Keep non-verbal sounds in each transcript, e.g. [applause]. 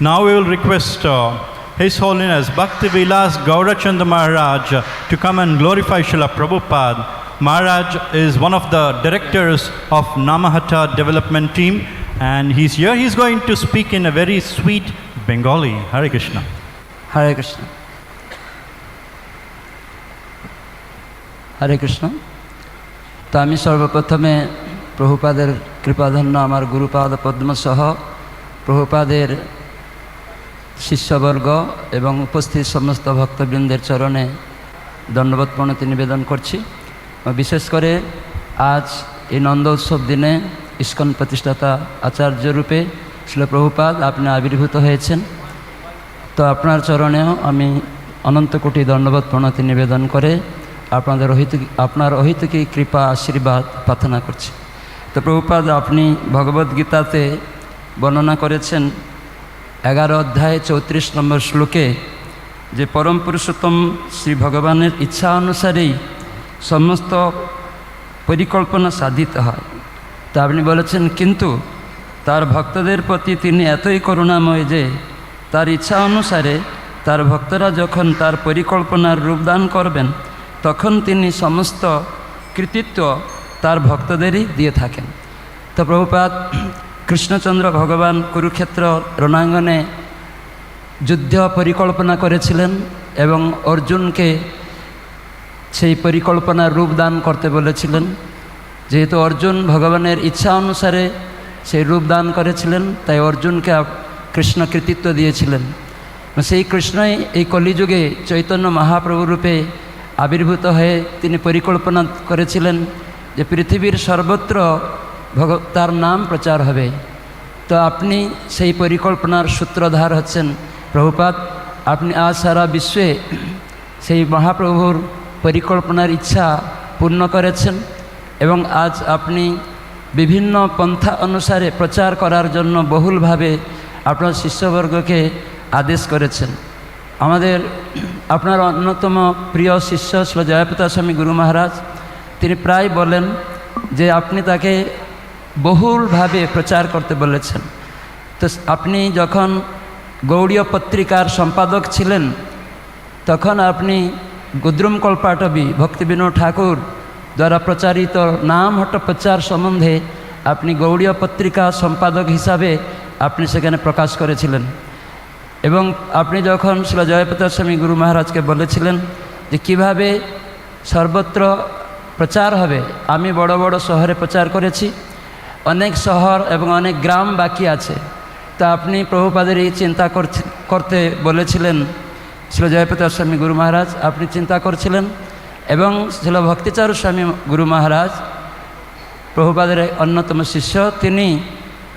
Now we will request uh, His Holiness Bhakti Vilas Gaurachanda Maharaj uh, to come and glorify Srila Prabhupada. Maharaj is one of the directors of Namahata development team and he's here. He's going to speak in a very sweet Bengali. Hare Krishna. হরে কৃষ্ণ হরে কৃষ্ণ তো আমি সর্বপ্রথমে প্রভুপাদের কৃপাধন্য আমার গুরুপাদ পদ্মসহ প্রভুপাদের শিষ্যবর্গ এবং উপস্থিত সমস্ত ভক্তবৃন্দের চরণে দণ্ডবোধ প্রণতি নিবেদন করছি। বিশেষ করে আজ এই নন্দ উৎসব দিনে ইস্কন প্রতিষ্ঠাতা আচার্য রূপে শিল প্রভুপাদ আপনি আবির্ভূত হয়েছেন। তো আপনার চরণেও আমি অনন্ত কোটি দণ্ডবোধ প্রণতি নিবেদন করে আপনাদের অহিত আপনার অহিতকী কৃপা আশীর্বাদ প্রার্থনা করছি। তো প্রভুপাদ, আপনি ভগবদ্গীতাতে বর্ণনা করেছেন এগারো অধ্যায় চৌত্রিশ নম্বর শ্লোকে যে পরম পুরুষোত্তম শ্রী ভগবানের ইচ্ছা অনুসারেই সমস্ত পরিকল্পনা সাধিত হয়। তা আপনি বলেছেন, কিন্তু তার ভক্তদের প্রতি তিনি এতই করুণাময় যে তার ইচ্ছা অনুসারে তার ভক্তরা যখন তার পরিকল্পনার রূপদান করবেন, তখন তিনি সমস্ত কৃতিত্ব তার ভক্তদেরই দিয়ে থাকেন। তো প্রভুপাত কৃষ্ণচন্দ্র ভগবান কুরুক্ষেত্র রণাঙ্গনে যুদ্ধ পরিকল্পনা করেছিলেন এবং অর্জুনকে সেই পরিকল্পনার রূপদান করতে বলেছিলেন। যেহেতু অর্জুন ভগবানের ইচ্ছা অনুসারে সেই রূপদান করেছিলেন, তাই অর্জুনকে কৃষ্ণ কৃতিত্ব দিয়েছিলেন। সেই কৃষ্ণই এই কলিযুগে চৈতন্য মহাপ্রভু রূপে আবির্ভূত হয়ে তিনি পরিকল্পনা করেছিলেন যে পৃথিবীর সর্বত্র ভগ তার নাম প্রচার হবে। তো আপনি সেই পরিকল্পনার সূত্রধার হচ্ছেন প্রভুপাত আপনি আজ সারা বিশ্বে সেই মহাপ্রভুর পরিকল্পনার ইচ্ছা পূর্ণ করেছেন এবং আজ আপনি বিভিন্ন পন্থা অনুসারে প্রচার করার জন্য বহুলভাবে আপনার শিষ্যবর্গকে আদেশ করেছেন। আমাদের আপনার অন্যতম প্রিয় শিষ্য ছিল জয়প্রতা স্বামী গুরু মহারাজ, তিনি প্রায় বলেন যে আপনি তাকে বহুলভাবে প্রচার করতে বলেছেন। তো আপনি যখন গৌড়ীয় পত্রিকার সম্পাদক ছিলেন, তখন আপনি গুদ্রুম কল্পাটবী ভক্তিবিনোদ ঠাকুর দ্বারা প্রচারিত নাম হট্ট প্রচার সম্বন্ধে আপনি গৌড়ীয় পত্রিকা সম্পাদক হিসাবে আপনি সেখানে প্রকাশ করেছিলেন। এবং আপনি যখন শিল জয়প্রতাপ স্বামী গুরু মহারাজকে বলেছিলেন যে কীভাবে সর্বত্র প্রচার হবে, আমি বড় বড় শহরে প্রচার করেছি অনেক শহর এবং অনেক গ্রাম বাকি আছে। তা আপনি প্রভুপাদের এই চিন্তা করছি- করতে বলেছিলেন। ছিল জয়প্রতাপ স্বামী গুরু মহারাজ, আপনি চিন্তা করছিলেন এবং ছিল ভক্তিচারু স্বামী গুরু মহারাজ, প্রভুপাদের অন্যতম শিষ্য। তিনি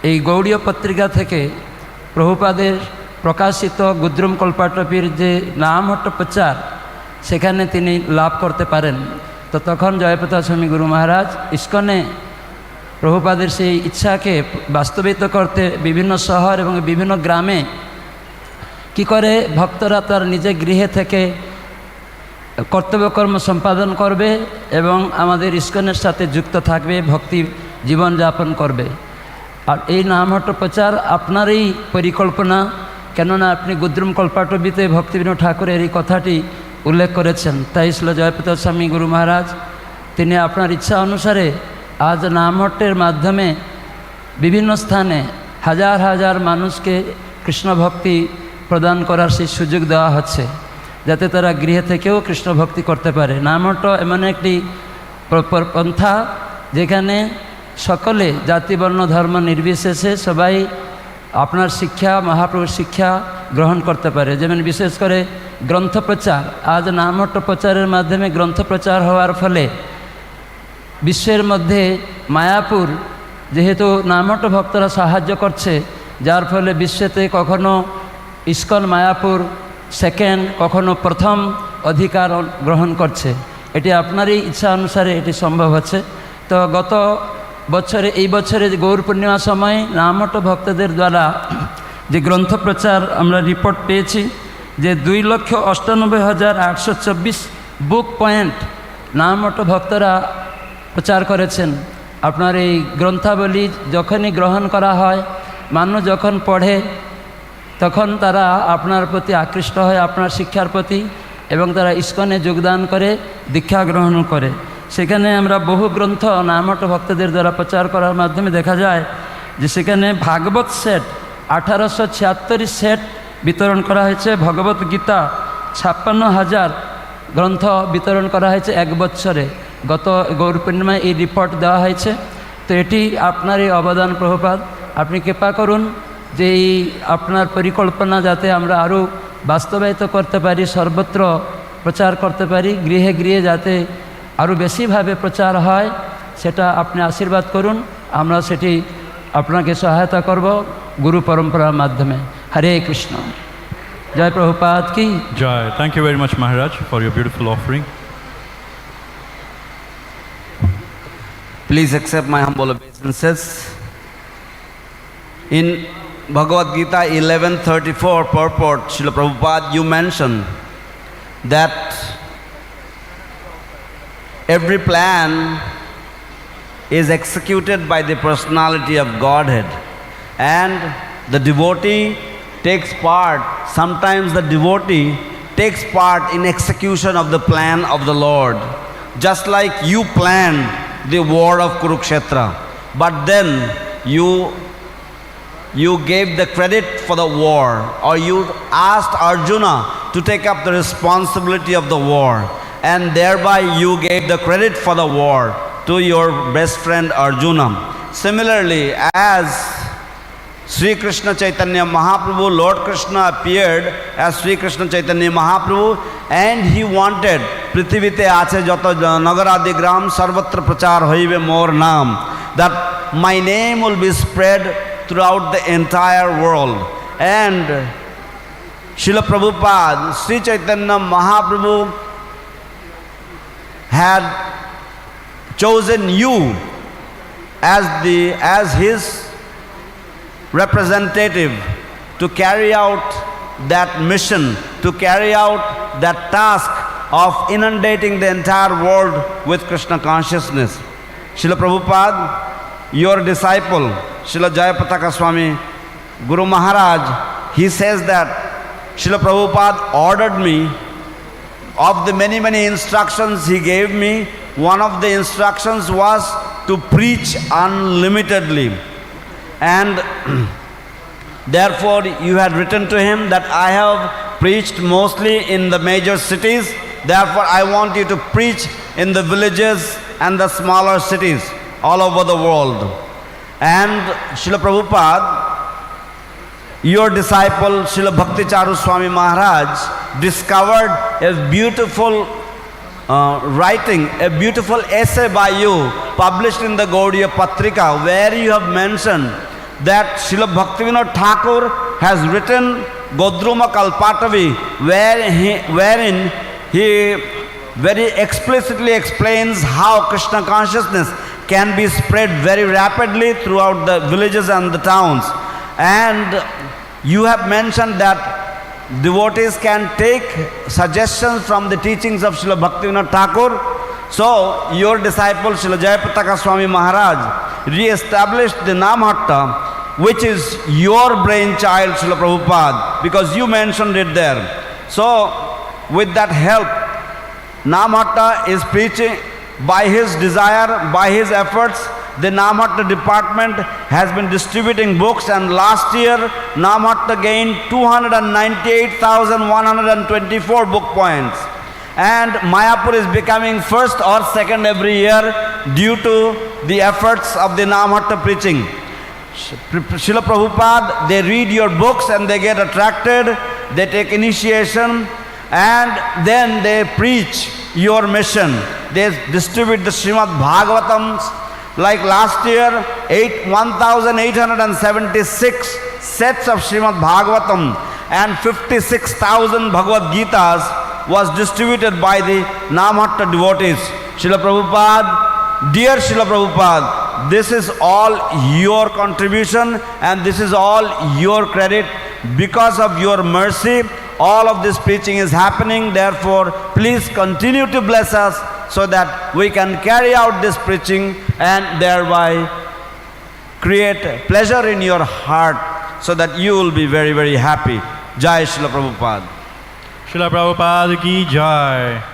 এই গৌড়ীয় পত্রিকা থেকে প্রভুপাদের প্রকাশিত গুদ্রুম কল্পাটপীর যে নাম হট্ট প্রচার, সেখানে তিনি লাভ করতে পারেন। তো তখন জয়প্রতাপ স্বামী গুরু মহারাজ ইস্কনে প্রভুপাদের সেই ইচ্ছাকে বাস্তবিত করতে বিভিন্ন শহর এবং বিভিন্ন গ্রামে কি করে ভক্তরা তার নিজে গৃহে থেকে কর্তব্যকর্ম সম্পাদন করবে এবং আমাদের ইস্কনের সাথে যুক্ত থাকবে, ভক্তি জীবনযাপন করবে। আর এই নামহট্ট প্রচার আপনারই পরিকল্পনা, কেননা আপনি গুদ্রুম কল্পাটবিতে ভক্তিবিনোদ ঠাকুরের এই কথাটি উল্লেখ করেছেন। তাই ছিল জয়প্রতাপ স্বামী গুরু মহারাজ, তিনি আপনার ইচ্ছা অনুসারে আজ নামহট্টের মাধ্যমে বিভিন্ন স্থানে হাজার হাজার মানুষকে কৃষ্ণ ভক্তি প্রদান করার সেই সুযোগ দেওয়া হচ্ছে, যাতে তারা গৃহে থেকেও কৃষ্ণ ভক্তি করতে পারে। নামটো এমন একটি পন্থা যেখানে সকলে জাতি, বর্ণ, ধর্ম নির্বিশেষে সবাই আপনার শিক্ষা, মহাপ্রভুর শিক্ষা গ্রহণ করতে পারে। যেমন বিশেষ করে গ্রন্থ প্রচার আজ নামহট্ট প্রচারের মাধ্যমে গ্রন্থ প্রচার হওয়ার ফলে বিশ্বের মধ্যে মায়াপুর, যেহেতু নামট ভক্তরা সাহায্য করছে, যার ফলে বিশ্বেতে কখনো ইস্কন মায়াপুর সেকেন্ড কখনো প্রথম অধিকার গ্রহণ করছে। এটি আপনারই ইচ্ছা অনুসারে এটি সম্ভব হচ্ছে। তো গত বছরে, এই বছরে যে গৌর পূর্ণিমার সময় নামট ভক্তদের দ্বারা যে গ্রন্থ প্রচার আমরা রিপোর্ট পেয়েছি, যে দুই লক্ষ অষ্টানব্বই হাজার আটশো চব্বিশ বুক পয়েন্ট নামট ভক্তরা প্রচার করেছেন। আপনার এই গ্রন্থাবলী যখনই গ্রহণ করা হয়, মানুষ যখন পড়ে, তখন তারা আপনার প্রতি আকৃষ্ট হয় আপনার শিক্ষার প্রতি এবং তারা ইস্কনে যোগদান করে, দীক্ষা গ্রহণ করে। সেখানে আমরা বহু গ্রন্থ নামট ভক্তদের দ্বারা প্রচার করার মাধ্যমে দেখা যায় যে সেখানে ভাগবত সেট, আঠারোশো ছিয়াত্তরই সেট বিতরণ করা হয়েছে, ভগবত গীতা ছাপ্পান্ন হাজার গ্রন্থ বিতরণ করা হয়েছে এক বছরে গত গৌর পূর্ণিমায় এই রিপোর্ট দেওয়া হয়েছে। তো এটি আপনার এই অবদান প্রভুপাত আপনি কৃপা করুন যে এই আপনার পরিকল্পনা যাতে আমরা আরও বাস্তবায়িত করতে পারি সর্বত্র প্রচার করতে পারি গৃহে গৃহে যাতে আরও বেশিভাবে প্রচার হয় সেটা আপনি আশীর্বাদ করুন। আমরা সেটি আপনাকে সহায়তা করব গুরু পরম্পরার মাধ্যমে। হরে কৃষ্ণ। জয় প্রভুপাত কি। Jai. Thank you very much, Maharaj, for your beautiful offering. Please accept my humble obeisances. In Bhagavad Gita 1134 purport, Srila Prabhupada, you mentioned that every plan is executed by the personality of Godhead and the devotee takes part, sometimes the devotee takes part in execution of the plan of the Lord. Just like you planned the war of Kurukshetra, but then you you gave the credit for the war or you asked Arjuna to take up the responsibility of the war and thereby you gave the credit for the war to your best friend Arjuna. Similarly, as Sri Krishna Chaitanya Mahaprabhu, Lord Krishna appeared as Sri Krishna Chaitanya Mahaprabhu and he wanted পৃথিবীতে আছে যত নগরাদি গ্রাম সর্বত্র প্রচার হইবে মোর নাম that my name will be spread throughout the entire world and Srila Prabhupada, Sri Chaitanya Mahaprabhu had chosen you as the as his representative to carry out that mission, to carry out that task of inundating the entire world with Krishna consciousness. Srila Prabhupada, your disciple, Srila Jayapataka Swami, Guru Maharaj, he says that Srila Prabhupada ordered me of the many, many instructions he gave me, one of the instructions was to preach unlimitedly. And [clears throat] therefore, you had written to him that I have preached mostly in the major cities. Therefore, I want you to preach in the villages and the smaller cities all over the world. And Srila Prabhupada, your disciple Srila Bhakti Charu Swami Maharaj discovered a beautiful uh, writing, a beautiful essay by you published in the Gaudiya Patrika where you have mentioned that Srila Bhaktivinoda Thakur has written Godruma Kalpatavi where he, wherein he very explicitly explains how Krishna consciousness can be spread very rapidly throughout the villages and the towns. And you have mentioned that devotees can take suggestions from the teachings of Srila Bhaktivinoda Thakur. So, your disciple Srila Jayapataka Swami Maharaj re-established the Namhatta, which is your brainchild, Srila Prabhupada, because you mentioned it there. So, with that help, Namhatta is preaching by his desire, by his efforts. The Namhatta department has been distributing books, and last year Namhatta gained 298,124 book points. And Mayapur is becoming first or second every year due to the efforts of the Namhatta preaching. Srila Prabhupada, they read your books and they get attracted, they take initiation, and then they preach your mission. They distribute the Srimad Bhagavatams. Like last year, eight, 1,876 sets of Srimad Bhagavatam and 56,000 Bhagavad Gitas was distributed by the Namhatta devotees. Srila Prabhupada, dear Srila Prabhupada, this is all your contribution and this is all your credit because of your mercy all of this preaching is happening therefore please continue to bless us so that we can carry out this preaching and thereby create pleasure in your heart so that you will be very, very happy. Jai Srila Prabhupada. Srila Prabhupada ki jai.